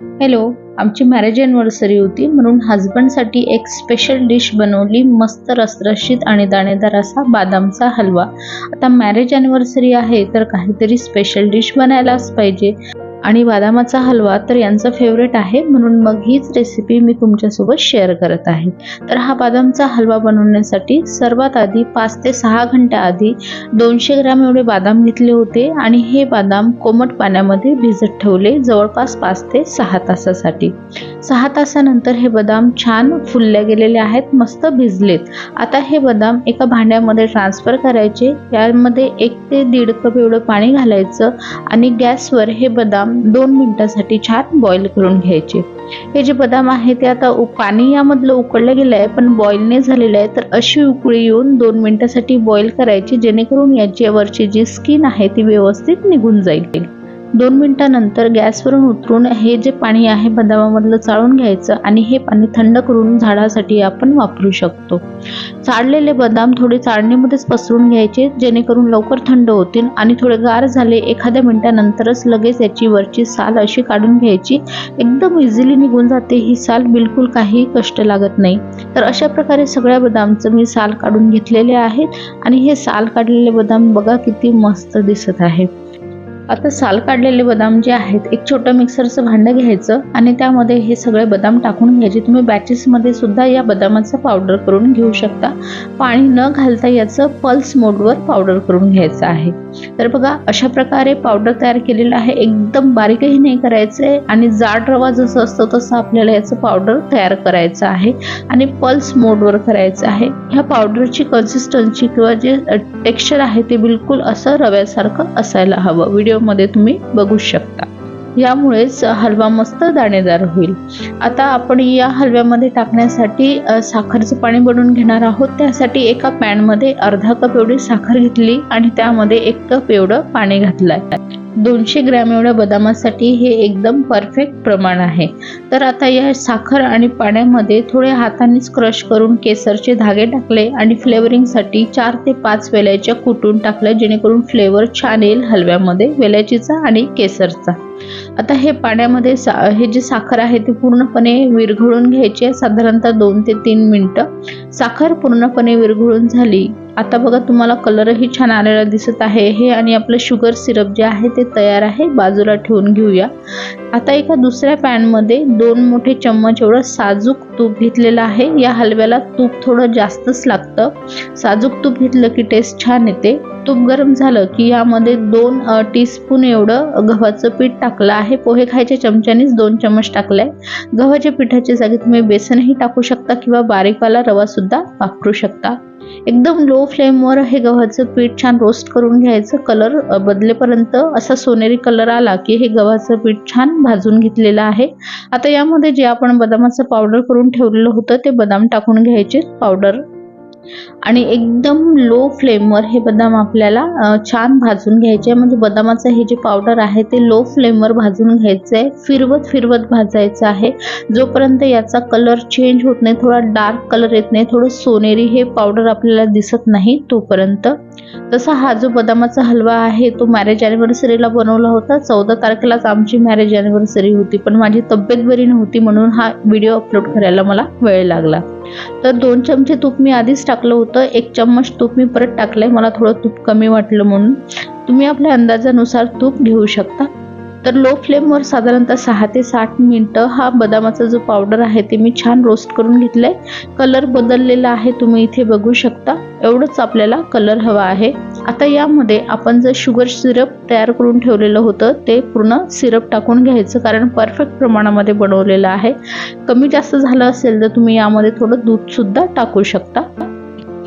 Hello आमची marriage anniversary होती. म्हणून हजबंडसाठी एक स्पेशल डिश बनवली. मस्त रसरशीत आणि दाणेदार असा बदामचा हलवा. आता मॅरेज अॅनिव्हर्सरी आहे तर काहीतरी स्पेशल डिश बनायलाच पाहिजे. आणि बदामाचा हलवा तर यांचं फेवरेट आहे म्हणून मग हीच रेसिपी मी तुमच्यासोबत शेअर करत आहे. तर हा बदामचा हलवा बनवण्यासाठी सर्वात आधी पाच ते सहा घंट्या आधी दोनशे ग्राम एवढे बदाम घेतले होते आणि हे बदाम कोमट पाण्यामध्ये भिजत ठेवले जवळपास पाच ते सहा तासासाठी. सहा तासानंतर हे बदाम छान फुलले गेलेले आहेत मस्त भिजलेत. आता हे बदाम एका भांड्यामध्ये ट्रान्सफर करायचे यामध्ये एक ते दीड कप एवढं पाणी घालायचं आणि गॅसवर हे बदाम दोन मिनिटासाठी छान बॉईल करून घ्यायचे. हे जे बदाम आहे ते आता पाणी यामधलं उकळलं गेलं आहे पण बॉईल नाही झालेलं आहे तर अशी उकळी येऊन दोन मिनिटासाठी बॉईल करायची जेणेकरून याच्यावरची जी स्किन आहे ती व्यवस्थित निघून जाईल. दोन मिनिटानंतर गॅसवरून उतरून हे जे पाणी आहे बदामामधलं चाळून घ्यायचं आणि हे पाणी थंड करून झाडासाठी आपण वापरू शकतो. चाळलेले बदाम थोडे चाळणीमध्येच पसरून घ्यायचे जेणेकरून लवकर थंड होतील आणि थोडे गार झाले एखाद्या मिनिटानंतरच लगेच याची वरची साल अशी काढून घ्यायची. एकदम इझिली निघून जाते ही साल बिलकुल काही कष्ट लागत नाही. तर अशा प्रकारे सगळ्या बदामचं मी साल काढून घेतलेले आहेत आणि हे साल काढलेले बदाम बघा किती मस्त दिसत आहे. आता साल काढलेले बदाम जे आहेत एक छोटं मिक्सरचं भांडं घ्यायचं आणि त्यामध्ये हे सगळे बदाम टाकून घ्यायचे. तुम्ही बॅचेसमध्ये सुद्धा या बदामाचं पावडर करून घेऊ शकता. पाणी न घालता याचं पल्स मोडवर पावडर करून घ्यायचं आहे. तर बघा अशा प्रकारे पावडर तयार केलेलं आहे. एकदम बारीकही नाही करायचं आहे आणि जाड रवा जसं असतो तसं आपल्याला याचं पावडर तयार करायचं आहे आणि पल्स मोडवर करायचं आहे. ह्या पावडरची कन्सिस्टन्सी किंवा जे टेक्स्चर आहे ते बिलकुल असं रव्यासारखं असायला हवं. व्हिडिओ व्हिडिओमध्ये तुम्ही बघू शकता. यामुळेच हलवा मस्त दाणेदार होईल. आता आपण या हलव्यामध्ये टाकण्यासाठी साखरचं पाणी बनवून घेणार आहोत. त्यासाठी एका पॅनमध्ये अर्धा कप एवढी साखर घेतली आणि त्यामध्ये एक कप एवढं पाणी घातलं आहे दोनशे ग्रॅम एवढ्या बदामासाठी हे एकदम परफेक्ट प्रमाण आहे. तर आता या साखर आणि पाण्यामध्ये थोडे हातानेच क्रश करून केसरचे धागे टाकले आणि फ्लेवरिंगसाठी चार ते पाच वेलायच्या कुटून टाकल्या जेणेकरून फ्लेवर छान येईल हलव्यामध्ये वेलायचीचा आणि केसरचा. आता हे पाण्यामध्ये सा हे जे साखर आहे ते पूर्णपणे विरघळून घ्यायची आहे साधारणतः दोन ते तीन मिनटं. साखर पूर्णपणे विरघळून झाली. आता बघा तुम्हाला कलरही छान आलेला दिसत आहे. हे आणि आपलं शुगर सिरप जे आहे ते तयार आहे. बाजूला ठेवून घेऊया. आता एका दुसऱ्या पॅनमध्ये दोन मोठे चम्मच एवढं साजूक तूप घेतलेलं आहे. या हलव्याला तूप थोडं जास्तच लागतं. साजूक तूप घेतलं की टेस्ट छान येते. तूप गरम झालं की यामध्ये दोन टीस्पून एवढं गव्हाचं पीठ टाकलं आहे. पोहे खायच्या चमच्यानेच दोन चम्मच टाकले गव्हाच्या पिठाच्या जागी तुम्ही बेसनही टाकू शकता किंवा बारीकवाला रवा सुद्धा वापरू शकता. एकदम लो फ्लेमवर हे गव्हाचं पीठ छान रोस्ट करून घ्यायचं. कलर बदलेपर्यंत असा सोनेरी कलर आला की हे गव्हाचं पीठ छान भाजून घेतलेलं आहे. आता यामध्ये जे आपण बदामाचं पावडर करून ठेवलेलं होतं ते बदाम टाकून घ्यायचे. पावडर आणि एकदम लो फ्लेमवर हे बदाम आपल्याला छान भाजून घ्यायचे. म्हणजे बदामाचं हे जे पावडर आहे ते लो फ्लेमवर भाजून घ्यायचं आहे फिरवत फिरवत भाजायचं आहे. जोपर्यंत याचा कलर चेंज होत नाही थोडा डार्क कलर येत नाही थोडं सोनेरी हे पावडर आपल्याला दिसत नाही तोपर्यंत. तसा हा जो बदामाचा हलवा आहे तो मॅरेज अॅनिव्हर्सरीला बनवला होता. चौदा तारखेलाच आमची मॅरेज अॅनिव्हर्सरी होती पण माझी तब्येत बरी नव्हती म्हणून हा व्हिडिओ अपलोड करायला मला वेळ लागला. तर दोन चमचे तूप मी आधीच टाकलं होतं. एक चम्मच तूप मी परत टाकलंय. मला थोडं तूप कमी वाटलं म्हणून. तुम्ही आपल्या अंदाजानुसार तूप घेऊ शकता. तर लो फ्लेमवर साधारणतः सहा ते साठ मिनटं हा बदामाचा जो पावडर आहे ते मी छान रोस्ट करून घेतलंय. कलर बदललेला आहे तुम्ही इथे बघू शकता. एवढंच आपल्याला कलर हवा आहे. आता यामध्ये आपण जर शुगर सिरप तयार करून ठेवलेलं होतं ते पूर्ण सिरप टाकून घ्यायचं कारण परफेक्ट प्रमाणामध्ये बनवलेलं आहे. कमी जास्त झालं असेल तर तुम्ही यामध्ये थोडं दूध सुद्धा टाकू शकता.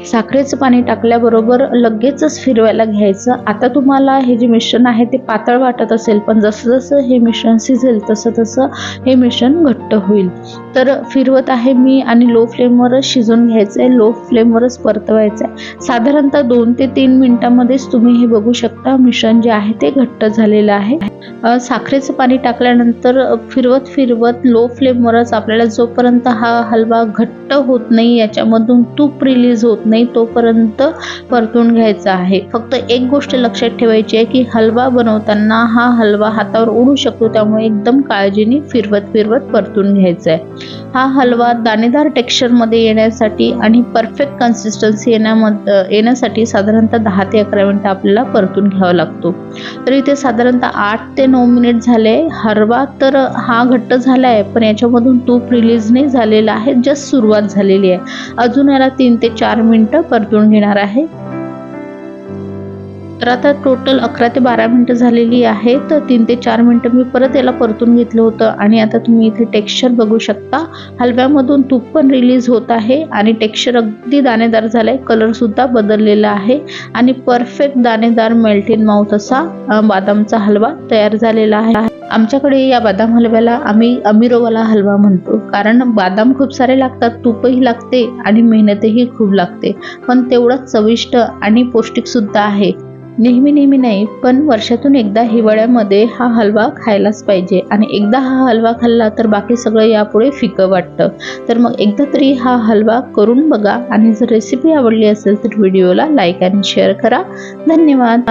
साखरेचं पाणी टाकल्याबरोबर लगेचच फिरवायला घ्यायचं. आता तुम्हाला हे जे मिश्रण आहे ते पातळ वाटत असेल पण जसं जसं हे मिश्रण शिजेल तसं तसं हे मिश्रण घट्ट होईल. तर फिरवत आहे मी आणि लो फ्लेमवरच शिजवून घ्यायचं आहे लो फ्लेमवरच परतवायचं आहे साधारणतः दोन ते तीन मिनिटांमध्येच तुम्ही हे बघू शकता. मिश्रण जे आहे ते घट्ट झालेलं आहे. साखरेचं पाणी टाकल्यानंतर फिरवत फिरवत लो फ्लेमवरच आपल्याला जोपर्यंत हा हलवा घट्ट होत नाही याच्यामधून तूप रिलीज होत नाही तोपर्यंत परतून घ्यायचा आहे. फक्त एक गोष्ट लक्षात ठेवायची आहे की हलवा बनवताना हा हलवा हातावर उडू शकतो त्यामुळे एकदम काळजीने फिरवत फिरवत परतून घ्यायचा आहे हा हलवा दाणेदार टेक्स्चरमध्ये येण्यासाठी आणि परफेक्ट कन्सिस्टन्सी येण्यामध्ये येण्यासाठी साधारणतः दहा ते अकरा मिनटं आपल्याला परतून घ्यावा लागतो. तर इथे साधारणतः आठ ते नऊ मिनिट झाले. हलवा तर हा घट्ट झाला आहे पण याच्यामधून तूप रिलीज नाही झालेला आहे जस्ट सुरुवात झालेली आहे. अजून याला तीन ते चार मिनिट परतून घेणार आहे. तर आता टोटल अकरा ते बारा मिनटं झालेली आहे. तर तीन ते चार मिनटं मी परत याला परतून घेतलं होतं. आणि आता तुम्ही इथे टेक्स्चर बघू शकता. हलव्यामधून तूप पण रिलीज होत आहे. आणि टेक्स्चर अगदी दाणेदार झालं आहे कलरसुद्धा बदललेला आहे. आणि परफेक्ट दाणेदार मेल्ट इन माउथ असा बदामचा हलवा तयार झालेला आहे. आमच्याकडे या बदाम हलव्याला आम्ही अमिरोवाला हलवा म्हणतो. कारण बदाम खूप सारे लागतात तूपही लागते आणि मेहनतही खूप लागते. पण तेवढंच चविष्ट आणि पौष्टिक सुद्धा आहे. नेहमी नेहमी नाही पण वर्षातून एकदा हिवाळ्यामध्ये हा हलवा खायलाच पाहिजे. आणि एकदा हा हलवा खाल्ला तर बाकी सगळं यापुढे फिकं वाटतं. तर मग एकदा तरी हा हलवा करून बघा. आणि जर रेसिपी आवडली असेल तर व्हिडिओला लाईक आणि शेअर करा. धन्यवाद.